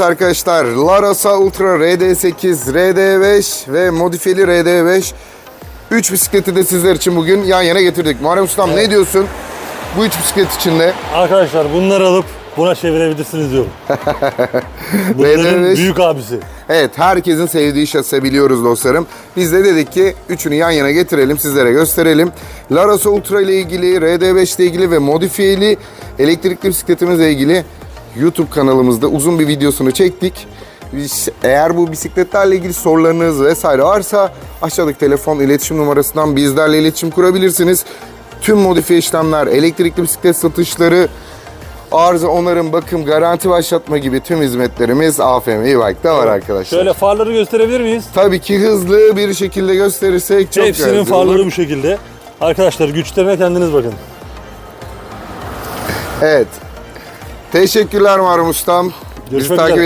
Arkadaşlar Larasa Ultra RD8, RD5 ve modifiyeli RD5 3 bisikleti de sizler için bugün yan yana getirdik. Muharrem Ustam ne diyorsun bu 3 bisiklet içinde? Arkadaşlar bunları alıp buna çevirebilirsiniz diyorum. Bunların RD5 büyük abisi. Evet herkesin sevdiği şase biliyoruz dostlarım. Biz de dedik ki üçünü yan yana getirelim sizlere gösterelim. Larasa Ultra ile ilgili, RD5 ile ilgili ve modifiyeli elektrikli bisikletimizle ilgili YouTube kanalımızda uzun bir videosunu çektik. Eğer bu bisikletlerle ilgili sorularınız vesaire varsa aşağıdaki telefon iletişim numarasından bizlerle iletişim kurabilirsiniz. Tüm modifiye işlemler, elektrikli bisiklet satışları, arıza onarım, bakım, garanti başlatma gibi tüm hizmetlerimiz AFM E-Bike'da var arkadaşlar. Şöyle farları gösterebilir miyiz? Tabii ki hızlı bir şekilde gösterirsek çok Hepsinin farları olur. bu şekilde. Arkadaşlar güçlerine kendiniz bakın. Evet. Teşekkürler Muharrem Ustam. Bizi Görüşmek takip üzere.